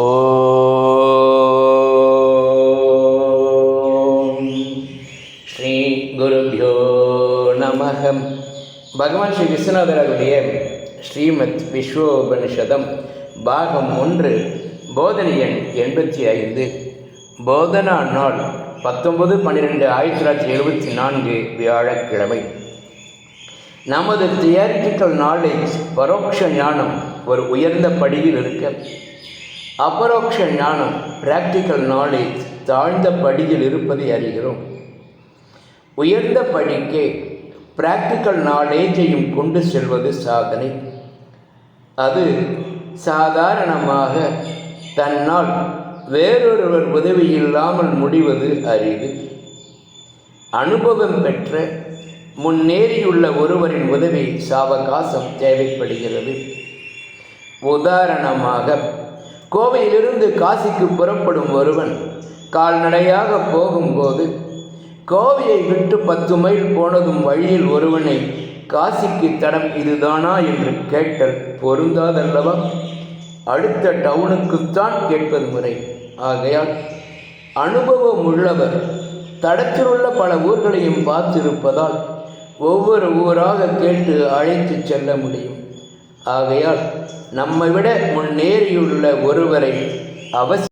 ஓம். ஸ்ரீ குருபியோ நமகம் பகவான் ஸ்ரீ விஸ்வநாதருடைய ஸ்ரீமத் விஸ்வோபனிஷதம் பாகம் ஒன்று போதனை எண் எண்பத்தி ஐந்து. போதனா நாள் பத்தொன்பது பன்னிரெண்டு ஆயிரத்தி தொள்ளாயிரத்தி எழுபத்தி நான்கு வியாழக்கிழமை. நமது தியரிட்டிக்கல் நாலேஜ் பரோட்ச ஞானம் ஒரு உயர்ந்த படியில் இருக்க அபரோக்ஷ ஞானம் பிராக்டிக்கல் நாலேஜ் தாழ்ந்த படியில் இருப்பதை அறிகிறோம். உயர்ந்த படிக்கே பிராக்டிக்கல் நாலேஜையும் கொண்டு செல்வது சாதனை. அது சாதாரணமாக தன்னால் வேறொருவர் உதவி இல்லாமல் முடிவது அறிவு அனுபவம் பெற்ற முன்னேறியுள்ள ஒருவரின் உதவி சாவகாசம் தேவைப்படுகிறது. உதாரணமாக கோவையிலிருந்து காசிக்கு புறப்படும் ஒருவன் கால்நடையாக போகும்போது கோவையை விட்டு பத்து மைல் போனதும் வழியில் ஒருவனை காசிக்கு தடம் இதுதானா என்று கேட்டல் பொருந்தாதல்லவா? அடுத்த டவுனுக்குத்தான் கேட்பது முறை. ஆகையால் அனுபவம் உள்ளவர் தடத்திலுள்ள பல ஊர்களையும் பார்த்திருப்பதால் ஒவ்வொரு ஊராக கேட்டு அழைத்து செல்ல முடியும். ஆகையால் நம்மை விட முன்னேறியுள்ள ஒருவரை அவசியம்